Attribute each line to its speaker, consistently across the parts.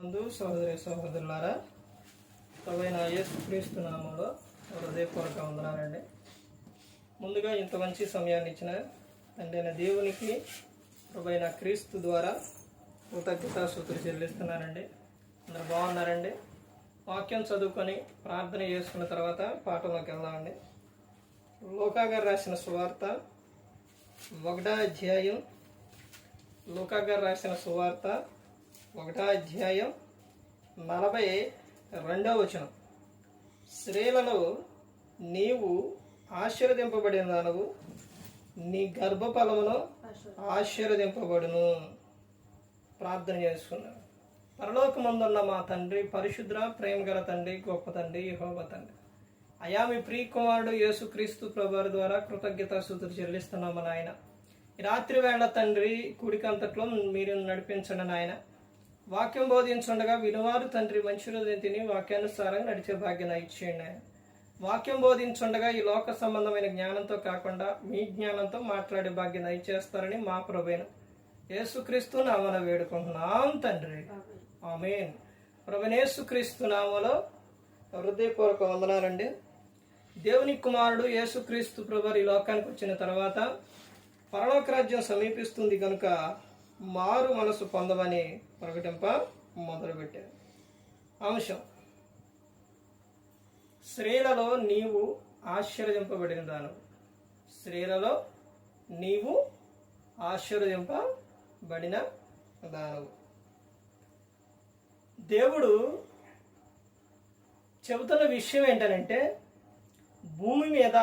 Speaker 1: నందు సహోదరి సహోదరులారా ప్రవైన యేసుక్రీస్తు నామంలో హృదయపూర్వక వందనాలండి. ముందుగా ఇంత మంచి సమయాన్ని ఇచ్చిన తండ్రి అయిన దేవునికి నా క్రీస్తు ద్వారా కృతజ్ఞతాసూతులు చెల్లిస్తున్నానండి. అందరు బాగున్నారండి? వాక్యం చదువుకొని ప్రార్థన చేసుకున్న తర్వాత పాఠంలోకి వెళ్దామండి. లోకాగారు రాసిన సువార్త ఒకటో అధ్యాయం. లోకాగారు రాసిన సువార్త ఒకటో అధ్యాయం నలభై రెండవ వచనం. స్త్రీలలో నీవు ఆశీర్వదింపబడిన దానవు నీ గర్భఫలమును ఆశీర్వదింపబడును. ప్రార్థన చేసుకున్నాను పరలోకమందున్న మా తండ్రి పరిశుద్ర ప్రేమగల తండ్రి గొప్ప తండ్రి యహోబ తండ్రి. అయా మీ ప్రియ కుమారుడు యేసుక్రీస్తు ప్రభువారి ద్వారా కృతజ్ఞతాస్తుతులు చెల్లిస్తున్నాము నాయన. ఈ రాత్రి వేళ తండ్రి కుడికంతట్లో మీరు నడిపించండి నాయన. వాక్యం బోధించుండగా వినువారు తండ్రి మంచి రోజు తిని వాక్యానుసారంగా నడిచే భాగ్యం ఇచ్చేయండి. వాక్యం బోధించుండగా ఈ లోక సంబంధమైన జ్ఞానంతో కాకుండా మీ జ్ఞానంతో మాట్లాడే భాగ్యం దయచేస్తారని మా ప్రభైన యేసుక్రీస్తు నామన వేడుకుంటున్నాం తండ్రి. ఆమెన్. ప్రభునేసుక్రీస్తు నామలో హృదయపూర్వక వందనాలండి. దేవుని కుమారుడు యేసుక్రీస్తు ప్రభు ఈ లోకానికి వచ్చిన తర్వాత పరలోక రాజ్యం సమీపిస్తుంది కనుక మారు మనసు పొందమని ప్రకటింప మొదలుపెట్టారు. అంశం. స్త్రీలలో నీవు ఆశ్చర్యింపబడిన దాను స్త్రీలలో నీవు ఆశీర్వదింపబడిన దానవు దేవుడు చెబుతున్న విషయం ఏంటనంటే భూమి మీద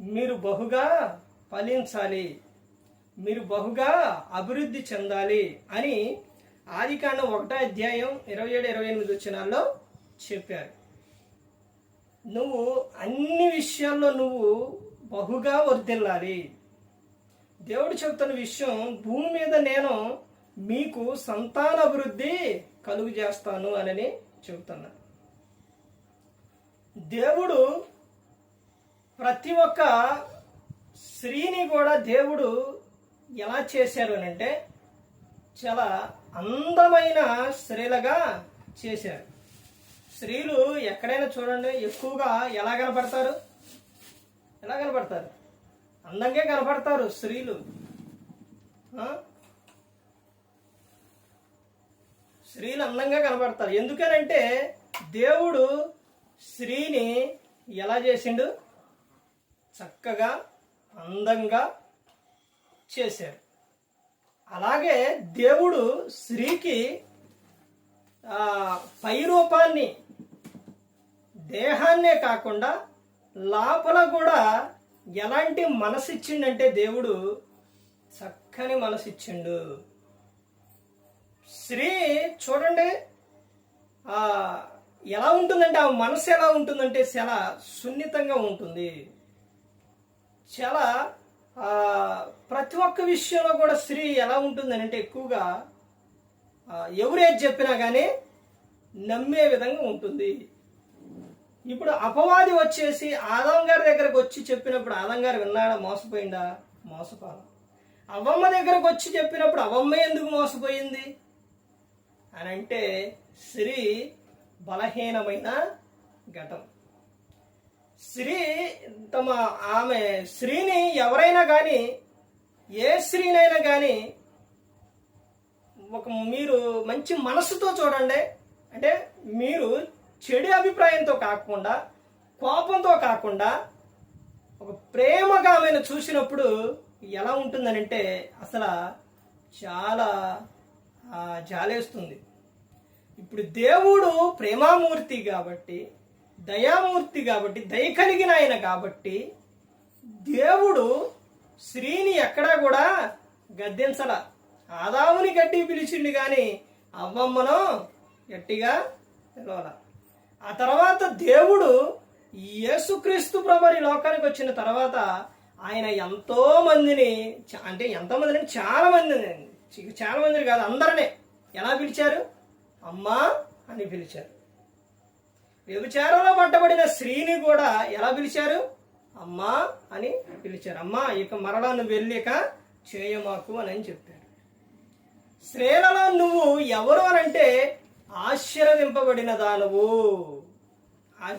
Speaker 1: మీరు బహుగా ఫలించాలి. మీరు బహుగా అభివృద్ధి చెందాలి అని ఆదికాండం ఒకటో అధ్యాయం ఇరవై ఏడు ఇరవై ఎనిమిది వచ్చినాల్లో చెప్పారు. నువ్వు అన్ని విషయాల్లో నువ్వు బహుగా వర్దిల్లాలి దేవుడు చెబుతున్న విషయం భూమి మీద నేను మీకు సంతాన అభివృద్ధి కలుగు చేస్తాను అని చెబుతున్నా. దేవుడు ప్రతి ఒక్క స్త్రీని కూడా దేవుడు ఎలా చేశారు అని అంటే చాలా అందమైన స్త్రీలుగా చేశారు. స్త్రీలు ఎక్కడైనా చూడండి ఎక్కువగా ఎలా కనపడతారు? ఎలా కనపడతారు? అందంగా కనపడతారు స్త్రీలు. స్త్రీలు అందంగా కనపడతారు. ఎందుకనంటే దేవుడు స్త్రీని ఎలా చేసిండు? చక్కగా అందంగా చేశారు. అలాగే దేవుడు స్త్రీకి పై రూపాన్ని దేహాన్నే కాకుండా లోపల కూడా ఎలాంటి మనసు ఇచ్చిండంటే దేవుడు చక్కని మనసు ఇచ్చిండు స్త్రీ చూడండి ఎలా ఉంటుందంటే ఆ మనసు ఎలా ఉంటుందంటే చాలా సున్నితంగా ఉంటుంది. చాలా ప్రతి ఒక్క విషయంలో కూడా స్త్రీ ఎలా ఉంటుందని అంటే ఎక్కువగా ఎవరేది చెప్పినా కానీ నమ్మే విధంగా ఉంటుంది. ఇప్పుడు అపవాది వచ్చేసి ఆదం గారి దగ్గరకు వచ్చి చెప్పినప్పుడు ఆదం గారు విన్నాడా? మోసపోయిందా? మోసపోలా. అవ్వమ్మ దగ్గరకు వచ్చి చెప్పినప్పుడు అవమ్మ ఎందుకు మోసపోయింది? అని అంటే స్త్రీ బలహీనమైన ఘటం. స్త్రీ తమ ఆమె స్త్రీని ఎవరైనా కానీ ఏ స్త్రీనైనా కానీ ఒక మీరు మంచి మనసుతో చూడండి. అంటే మీరు చెడు అభిప్రాయంతో కాకుండా కోపంతో కాకుండా ఒక ప్రేమగా ఆమెను చూసినప్పుడు ఎలా ఉంటుందని అంటే అసలు చాలా జాలేస్తుంది. ఇప్పుడు దేవుడు ప్రేమామూర్తి కాబట్టి దయామూర్తి కాబట్టి దయ కలిగిన ఆయన కాబట్టి దేవుడు స్త్రీని ఎక్కడా కూడా గద్దించల. ఆదాముని గట్టి పిలిచిండు కానీ అవ్వమ్మను గట్టిగా పిలవల. ఆ తర్వాత దేవుడు యేసుక్రీస్తు ప్రభుని లోకానికి వచ్చిన తర్వాత ఆయన ఎంతో మందిని చ- అంటే ఎంతోమందిని చాలా మందిని చాలా మందిని కాదు అందరినీ ఎలా పిలిచారు? అమ్మా అని పిలిచారు. వ్యభిచారంలో పట్టబడిన స్త్రీని కూడా ఎలా పిలిచారు? అమ్మా అని పిలిచారు. అమ్మా ఇక మరలా నువ్వు వెళ్ళిక చేయమాకు అని అని చెప్పారు. స్త్రీలలో నువ్వు ఎవరు అని అంటే ఆశీర్వదింపబడిన దానవు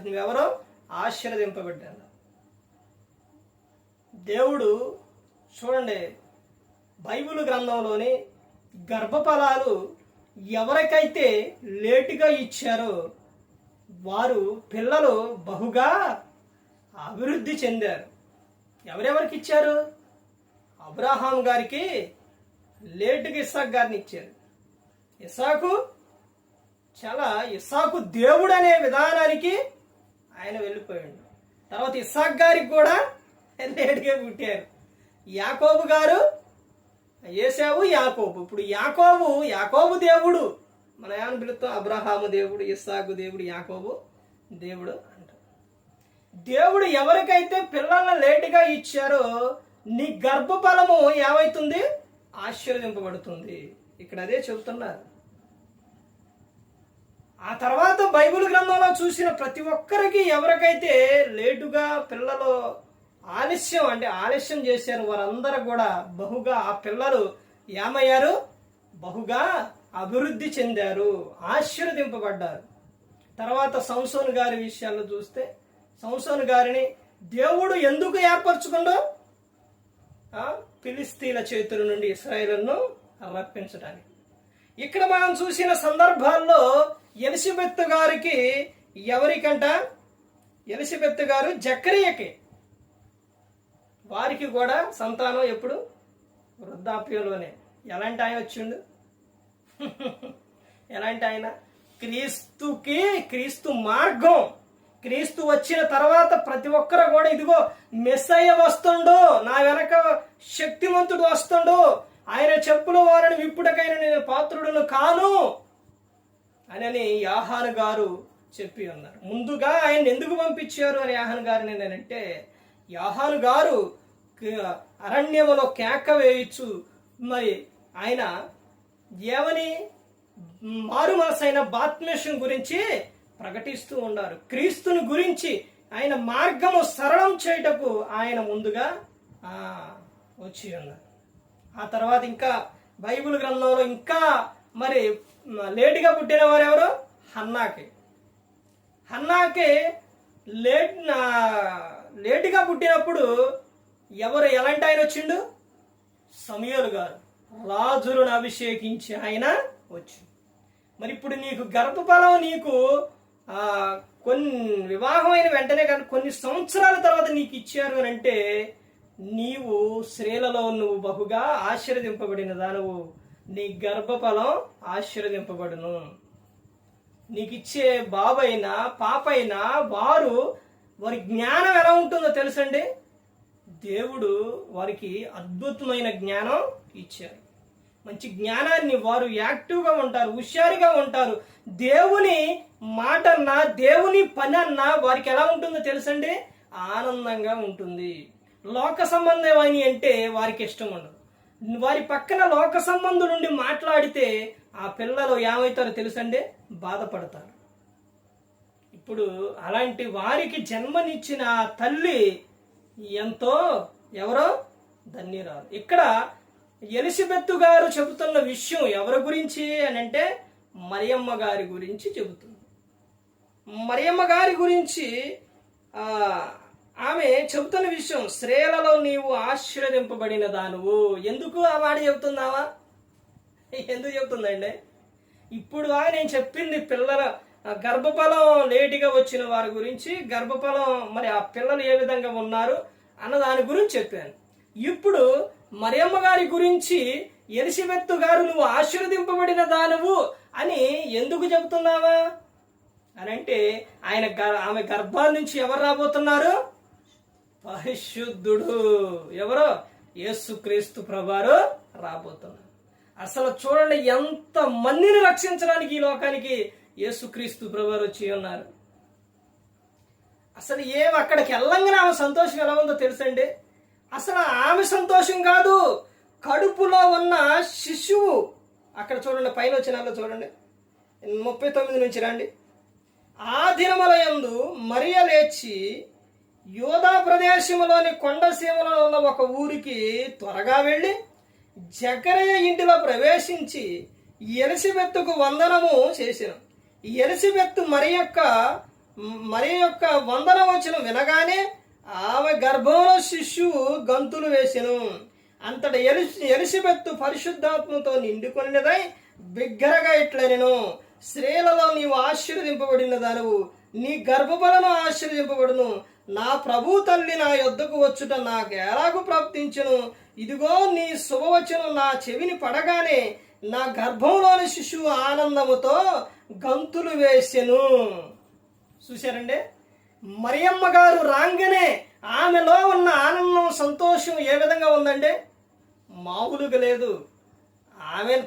Speaker 1: నువ్వెవరో? ఆశీర్వదింపబడిన దేవుడు చూడండి బైబిల్ గ్రంథంలోని గర్భఫలాలు ఎవరికైతే లేటుగా ఇచ్చారో వారు పిల్లలు బహుగా అభివృద్ధి చెందారు. ఎవరెవరికి ఇచ్చారు? అబ్రాహాం గారికి లేటుగా ఇస్సాక్ గారిని ఇచ్చారు. ఇసాకు చాలా ఇసాకు దేవుడు అనే విధానానికి ఆయన వెళ్ళిపోయాడు. తర్వాత ఇసాక్ గారికి కూడా లేటుగా పుట్టారు. యాకోబు గారు ఏసావు యాకోబు. ఇప్పుడు యాకోబు యాకోబు దేవుడు. మన ఏమని పిలుస్తాం అబ్రహాము దేవుడు ఇస్సాకు దేవుడు యాకోబు దేవుడు అంట దేవుడు ఎవరికైతే పిల్లల్ని లేటుగా ఇచ్చారో నీ గర్భఫలము ఏమవుతుంది ఆశీర్వదింపబడుతుంది. ఇక్కడ అదే చెబుతున్నారు. ఆ తర్వాత బైబిల్ గ్రంథంలో చూసిన ప్రతి ఒక్కరికి ఎవరికైతే లేటుగా పిల్లలు ఆలస్యం అంటే ఆలస్యం చేశారు వారందరూ కూడా బహుగా ఆ పిల్లలు ఏమయ్యారు? బహుగా అభివృద్ధి చెందారు ఆశీర్వదింపబడ్డారు. తర్వాత సంసోన్ గారి విషయాల్లో చూస్తే సంసోన్ గారిని దేవుడు ఎందుకు ఏర్పరచుకుండో ఫిలిస్తీన్ల చేతుల నుండి ఇస్రాయేల్ను రప్పించడానికి. ఇక్కడ మనం చూసిన సందర్భాల్లో ఎలిజబెత్ గారికి ఎవరికంట? ఎలిజబెత్ గారు జక్రియకి. వారికి కూడా సంతానం ఎప్పుడు? వృద్ధాప్యంలోనే. ఎలాంటి ఆయన వచ్చిండు? ఎలాంటి ఆయన? క్రీస్తుకి క్రీస్తు మార్గం. క్రీస్తు వచ్చిన తర్వాత ప్రతి ఒక్కరు కూడా ఇదిగో మిస్ అయ్య వస్తుండు నా వెనక శక్తివంతుడు వస్తుండు. ఆయన చెప్పుల వారిని విప్పుడకైన నేను పాత్రుడును కాను అని యాహాను గారు చెప్పి ఉన్నారు. ముందుగా ఆయన ఎందుకు పంపించారు అని యాహాను గారిని నేనంటే యాహాను గారు అరణ్యంలో అరణ్యములో కేక వేయచ్చు మరి ఆయన ఏమని మారు మనసైన బాత్మేషన్ గురించి ప్రకటిస్తూ ఉన్నారు. క్రీస్తుని గురించి ఆయన మార్గము సరళం చేయుటకు ఆయన ముందుగా వచ్చి ఉన్నారు. ఆ తర్వాత ఇంకా బైబిల్ గ్రంథంలో ఇంకా మరి లేటుగా పుట్టిన వారు ఎవరు హన్నాకి. హన్నాకి లేట్ లేటుగా పుట్టినప్పుడు ఎవరు ఎలాంటి ఆయన వచ్చిండు? సమయలు గారు. రాజులను అభిషేకించి ఆయన వచ్చి. మరి ఇప్పుడు నీకు గర్భఫలం నీకు కొన్ని వివాహమైన వెంటనే కానీ కొన్ని సంవత్సరాల తర్వాత నీకు ఇచ్చారు అని అంటే నీవు స్త్రీలలో నువ్వు బహుగా ఆశీర్వదింపబడిన దానవు నీ గర్భఫలం ఆశీర్వదింపబడును. నీకు ఇచ్చే బాబైనా పాపైనా వారు వారి జ్ఞానం ఎలా ఉంటుందో తెలుసండి? దేవుడు వారికి అద్భుతమైన జ్ఞానం ఇచ్చారు. మంచి జ్ఞానాన్ని వారు యాక్టివ్గా ఉంటారు హుషారుగా ఉంటారు. దేవుని మాట అన్నా దేవుని పని అన్నా వారికి ఎలా ఉంటుందో తెలుసండి? ఆనందంగా ఉంటుంది. లోక సంబంధమైన అంటే వారికి ఇష్టం ఉండదు. వారి పక్కన లోక సంబంధం నుండి మాట్లాడితే ఆ పిల్లలు ఏమవుతారో తెలుసండి? బాధపడతారు. ఇప్పుడు అలాంటి వారికి జన్మనిచ్చిన తల్లి ఎంతో ఎవరో? ధన్యురాలు. ఇక్కడ ఎలిజబెత్ గారు చెబుతున్న విషయం ఎవరి గురించి అని అంటే మరియమ్మ గారి గురించి చెబుతుంది. మరియమ్మ గారి గురించి ఆమె చెబుతున్న విషయం స్త్రీలలో నీవు ఆశీర్వదింపబడిన దానువు. ఎందుకు ఆ మాట చెబుతున్నావా ఎందుకు చెబుతుందండి? ఇప్పుడు ఆ నేను చెప్పింది పిల్లల గర్భఫలం లేటుగా వచ్చిన వారి గురించి గర్భఫలం మరి ఆ పిల్లలు ఏ విధంగా ఉన్నారు అన్న దాని గురించి చెప్పాను. ఇప్పుడు మరియమ్మ గారి గురించి ఎలిసిబెత్తు గారు నువ్వు ఆశీర్వదింపబడిన దానవు అని ఎందుకు చెబుతున్నావా? అని అంటే ఆయన ఆమె గర్భాల నుంచి ఎవరు రాబోతున్నారు? పరిశుద్ధుడు. ఎవరో? యేసుక్రీస్తు ప్రభారు రాబోతున్నారు. అసలు చూడండి ఎంత మందిని రక్షించడానికి ఈ లోకానికి యేసుక్రీస్తు ప్రభారు వచ్చి ఉన్నారు. అసలు ఏం అక్కడికి వెళ్ళంగానే ఆమె సంతోషం ఎలా ఉందో తెలుసండి అసలు ఆమె సంతోషం కాదు. కడుపులో ఉన్న శిశువు. అక్కడ చూడండి పైన వచ్చినాల్లో చూడండి. ముప్పై తొమ్మిది నుంచి రండి. ఆ దినములయందు మరియ లేచి యోధా ప్రదేశములోని కొండసీమలో ఉన్న ఒక ఊరికి త్వరగా వెళ్ళి జకరయ్య ఇంటిలో ప్రవేశించి ఎలిసిబెత్తుకు వందనము చేసిన. ఎలిసిబెత్తు మరి యొక్క మరి యొక్క వందన వచ్చిన వినగానే ఆమె గర్భంలో శిష్యువు గంతులు వేసెను. అంతట ఎలిసి ఎలిసిబెత్తు పరిశుద్ధాత్మతో నిండుకొనినదై బిగ్గరగా ఇట్లనెను స్త్రీలలో నీవు ఆశీర్వదింపబడిన దానవు నీ గర్భఫలను ఆశీర్వదింపబడును. నా ప్రభు తల్లి నా యొద్దకు వచ్చుట నాకు ఎలాగూ ప్రాప్తించును? ఇదిగో నీ శుభవచనం నా చెవిని పడగానే నా గర్భంలోని శిశువు ఆనందముతో గంతులు వేసెను. చూశారండి? మరియమ్మ గారు రాగానే ఆమెలో ఉన్న ఆనందం సంతోషం ఏ విధంగా ఉందండి మామూలుగా లేదు. ఆమె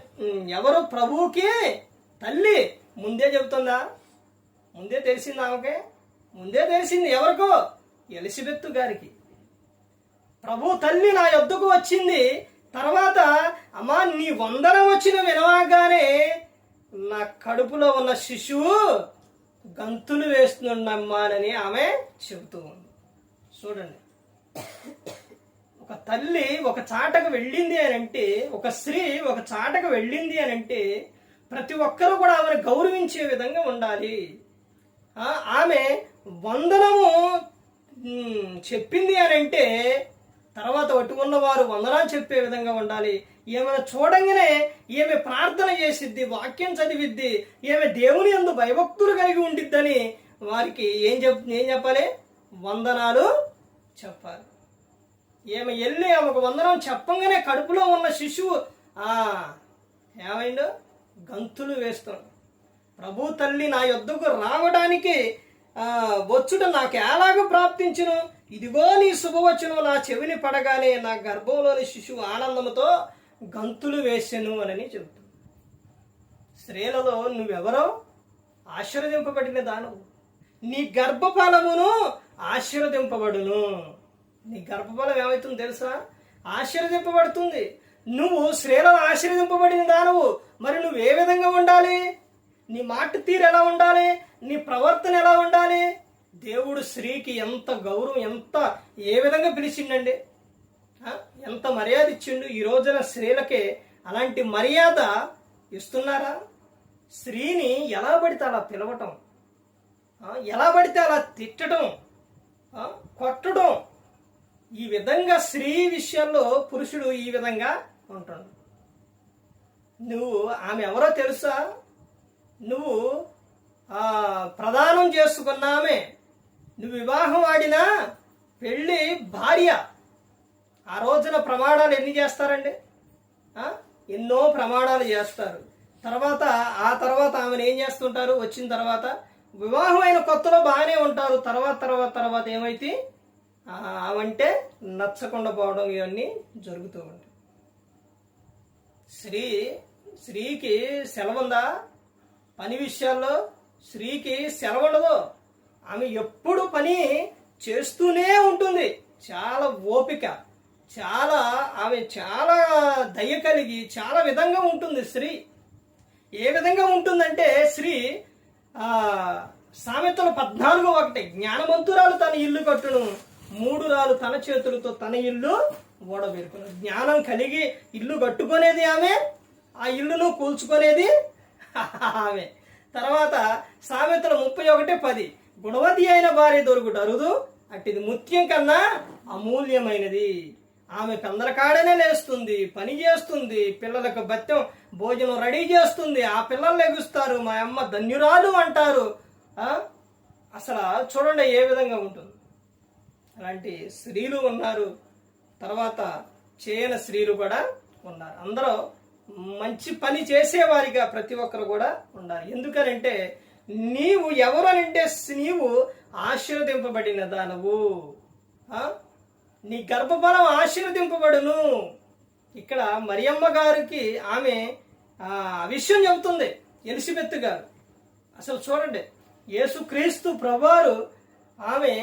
Speaker 1: ఎవరు? ప్రభువుకి తల్లి. ముందే చెబుతుందా? ముందే తెలిసింది ఆమెకే? ముందే తెలిసింది ఎవరికో? ఎలిజబెత్ గారికి. ప్రభు తల్లి నా యొద్దకు వచ్చింది. తర్వాత అమ్మా నీ వందనం వచ్చిన వినవాగానే నా కడుపులో ఉన్న శిశువు గంతులు వేస్తుండమ్మానని ఆమె చెబుతూ ఉంది. చూడండి. ఒక తల్లి ఒక చాటకు వెళ్ళింది అని అంటే ఒక స్త్రీ ఒక చాటకు వెళ్ళింది అని అంటే ప్రతి ఒక్కరూ కూడా ఆమెను గౌరవించే విధంగా ఉండాలి. ఆమె వందనము చెప్పింది అని అంటే తర్వాత వట్టుకున్న వారు వందనాలు చెప్పే విధంగా ఉండాలి. ఏమైనా చూడంగానే ఈమె ప్రార్థన చేసిద్ది వాక్యం చదివిద్ది ఈమె దేవుని ఎందు భయభక్తులు కలిగి ఉండిద్దని వారికి ఏం చెప్ ఏం చెప్పాలి? వందనాలు చెప్పాలి. ఈమె వెళ్ళి ఆమెకు వందనం చెప్పంగానే కడుపులో ఉన్న శిశువు ఆ ఏమైందో గంతులు వేస్తున్నాడు ప్రభు తల్లి నా యొద్దకు రావడానికి వచ్చుట నాకు ఎలాగో ప్రాప్తించును? ఇదిగో నీ శుభవచనం నా చెవిని పడగానే నా గర్భంలోని శిశువు ఆనందముతో గంతులు వేసెను అని చెబుతుంది. స్త్రీలలో నువ్వెవరో ఆశీర్వదింపబడిన దానవు. నీ గర్భఫలమును ఆశీర్వదింపబడును. నీ గర్భఫలం ఏమవుతుందో తెలుసా? ఆశీర్వదింపబడుతుంది. నువ్వు స్త్రీలలో ఆశీర్వదింపబడిన దానవు. మరి నువ్వు ఏ విధంగా ఉండాలి? నీ మాట తీరు ఎలా ఉండాలి? నీ ప్రవర్తన ఎలా ఉండాలి? దేవుడు స్త్రీకి ఎంత గౌరవం ఎంత ఏ విధంగా పిలిచిండండి? ఎంత మర్యాద ఇచ్చిండు? ఈ రోజున స్త్రీలకే అలాంటి మర్యాద ఇస్తున్నారా? స్త్రీని ఎలా పడితే అలా పిలవటం ఎలా పడితే అలా తిట్టడం కొట్టడం ఈ విధంగా స్త్రీ విషయాల్లో పురుషుడు ఈ విధంగా ఉంటాడు. నువ్వు ఆమె ఎవరో తెలుసా? నువ్వు ప్రదానం చేసుకున్నామే నువ్వు వివాహం ఆడినా పెళ్ళి భార్య. ఆ రోజున ప్రమాణాలు ఎన్ని చేస్తారండి? ఎన్నో ప్రమాణాలు చేస్తారు. తర్వాత ఆ తర్వాత ఆమెను ఏం చేస్తుంటారు? వచ్చిన తర్వాత వివాహం అయిన కొత్తలో బాగానే ఉంటారు. తర్వాత తర్వాత తర్వాత ఏమైతే ఆమంటే నచ్చకుండా పోవడం ఇవన్నీ జరుగుతూ ఉంటాయి. స్త్రీ స్త్రీకి సెలవుందా? పని విషయాల్లో స్త్రీకి సెలవుండదు. ఆమె ఎప్పుడు పని చేస్తూనే ఉంటుంది. చాలా ఓపిక చాలా ఆమె చాలా దయ కలిగి చాలా విధంగా ఉంటుంది స్త్రీ. ఏ విధంగా ఉంటుందంటే స్త్రీ సామెతలు పద్నాలుగు ఒకటి జ్ఞానవంతురాలు తన ఇల్లు కట్టును మూడు రాలు తన చేతులతో తన ఇల్లు ఓడబెరుకును. జ్ఞానం కలిగి ఇల్లు కట్టుకునేది ఆమె ఆ ఇల్లును కూల్చుకునేది ఆమె. తర్వాత సామెతలు ముప్పై ఒకటి పది గుణవతి అయిన భార్య దొరుకుట అరుదు? అట్టిది ముత్యం కన్నా అమూల్యమైనది. ఆమె కందరకాడనే లేస్తుంది పని చేస్తుంది పిల్లలకు భత్యం భోజనం రెడీ చేస్తుంది ఆ పిల్లలు లెగుస్తారు మా అమ్మ ధన్యురాలు అంటారు. అసలు చూడండి ఏ విధంగా ఉంటుంది. అలాంటి స్త్రీలు ఉన్నారు. తర్వాత చేయని స్త్రీలు కూడా ఉన్నారు. అందరూ మంచి పని చేసేవారిగా ప్రతి ఒక్కరు కూడా ఉండాలి. ఎందుకనంటే నీవు ఎవరనంటే నీవు ఆశీర్వదింపబడిన దానవు నీ గర్భఫలం ఆశీర్వదింపబడును. ఇక్కడ మరియమ్మ గారికి ఆమె ఆ విషయం చెబుతుంది. ఎలిసిబెత్ గారు. అసలు చూడండి యేసుక్రీస్తు ప్రభువారు ఆమె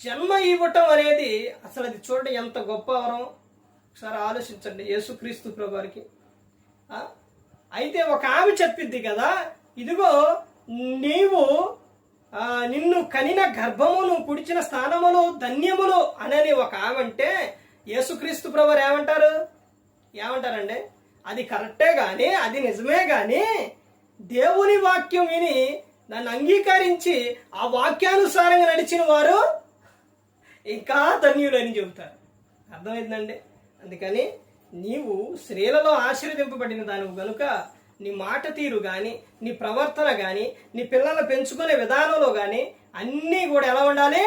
Speaker 1: జన్మ ఇవ్వటం అనేది అసలు అది చూడండి ఎంత గొప్ప వరం. ఒకసారి ఆలోచించండి యేసుక్రీస్తు ప్రభువారికి. అయితే ఒక ఆమె చెప్పిద్ది కదా ఇదిగో నీవు నిన్ను కనిన గర్భమును పుడిచిన స్థానములు ధన్యములు అనని ఒక ఆమె అంటే యేసుక్రీస్తు ప్రభువారు ఏమంటారు? ఏమంటారండి? అది కరెక్టే కానీ అది నిజమే కానీ దేవుని వాక్యం విని నన్ను అంగీకరించి ఆ వాక్యానుసారంగా నడిచిన వారు ఇంకా ధన్యులని చెబుతారు. అర్థమైందండి? అందుకని నీవు స్త్రీలలో ఆశీర్వదింపబడిన దానివి గనుక నీ మాట తీరు కానీ నీ ప్రవర్తన కానీ నీ పిల్లలను పెంచుకునే విధానంలో కానీ అన్నీ కూడా ఎలా ఉండాలి?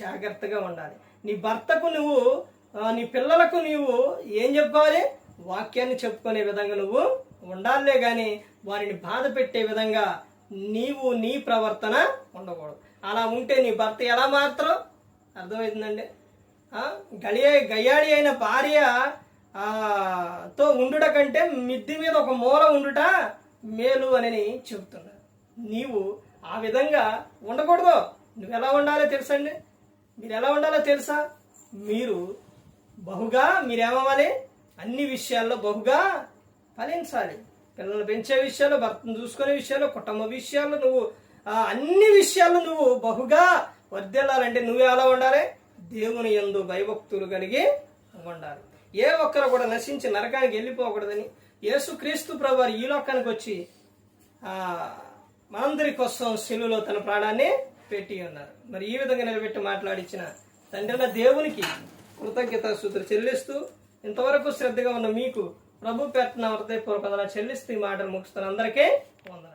Speaker 1: జాగ్రత్తగా ఉండాలి. నీ భర్తకు నువ్వు నీ పిల్లలకు నీవు ఏం చెప్పుకోవాలి? వాక్యాన్ని చెప్పుకునే విధంగా నువ్వు ఉండాలే కానీ వారిని బాధ పెట్టే విధంగా నీవు నీ ప్రవర్తన ఉండకూడదు. అలా ఉంటే నీ భర్త ఎలా మాత్రం అర్థమవుతుందండి? ఆ, గయ్యాడి అయిన భార్య తో ఉండుట కంటే మిద్ది మీద ఒక మూల ఉండుట మేలు అని చెబుతున్నారు నీవు ఆ విధంగా ఉండకూడదు. నువ్వు ఎలా ఉండాలో తెలుసండి? మీరు ఎలా ఉండాలో తెలుసా? మీరు బహుగా మీరేమవ్వాలి? అన్ని విషయాల్లో బహుగా ఫలించాలి. పిల్లల్ని పెంచే విషయాలు భర్తను చూసుకునే విషయాలు కుటుంబ విషయాలు నువ్వు అన్ని విషయాల్లో నువ్వు బహుగా వర్దిల్లాలంటే నువ్వు ఎలా ఉండాలి? దేవుని యందు భయభక్తులు కలిగి ఉండాలి. ఏ ఒక్కరు కూడా నశించి నరకానికి వెళ్ళిపోకూడదని యేసుక్రీస్తు ప్రభు ఈ లోకానికి వచ్చి ఆ మనందరి కోసం శిలువలో తన ప్రాణాన్ని పెట్టి ఉన్నారు. మరి ఈ విధంగా నిలబెట్టి మాట్లాడించిన తండ్రిన దేవునికి కృతజ్ఞత సూత్ర చెల్లిస్తూ ఇంతవరకు శ్రద్ధగా ఉన్న మీకు ప్రభు పెట్టిన హృదయపూర్వక చెల్లిస్తూ ఈ మాటలు ముగిస్తున్న అందరికీ వందనాలు.